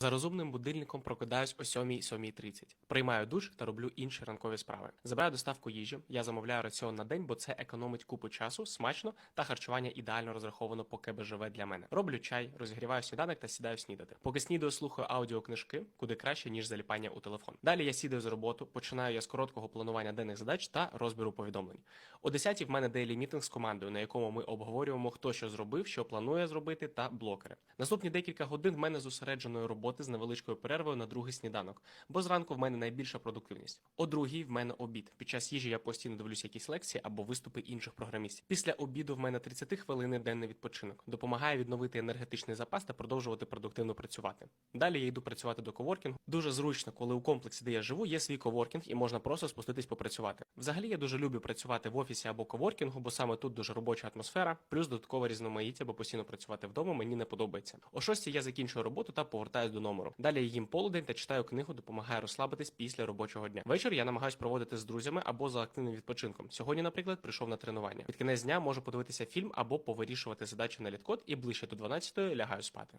За розумним будильником прокидаюсь о 7.00-7.30. Приймаю душ та роблю інші ранкові справи. Забираю доставку їжі. Я замовляю раціон на день, бо це економить купу часу, смачно та харчування ідеально розраховано по КБЖВ для мене. Роблю чай, розігріваю сніданок та сідаю снідати. Поки снідаю, слухаю аудіокнижки, куди краще ніж заліпання у телефон. Далі я сідаю з роботу, починаю я з короткого планування денних задач та розбіру повідомлень. О 10 в мене дейлі мітинг з командою, на якому ми обговорюємо, хто що зробив, що планує зробити, та блокери. Наступні декілька годин в мене зосередженої роботи з невеличкою перервою на другий сніданок, бо зранку в мене найбільша продуктивність. О другій в мене обід. Під час їжі я постійно дивлюсь якісь лекції або виступи інших програмістів. Після обіду в мене 30 хвилин денний відпочинок. Допомагає відновити енергетичний запас та продовжувати продуктивно працювати. Далі я йду працювати до коворкінгу. Дуже зручно, коли у комплексі, де я живу, є свій коворкінг і можна просто спуститись попрацювати. Взагалі я дуже люблю працювати в офісі або коворкінгу, бо саме тут дуже робоча атмосфера, плюс додаткова різноманіття, бо постійно працювати вдома мені не подобається. О 6 я закінчую роботу та повертаюсь до номеру. Далі їм полудень та читаю книгу, допомагає розслабитись після робочого дня. Вечір я намагаюсь проводити з друзями або за активним відпочинком. Сьогодні, наприклад, прийшов на тренування. Під кінець дня можу подивитися фільм або повирішувати задачі на літкод і ближче до 12 лягаю спати.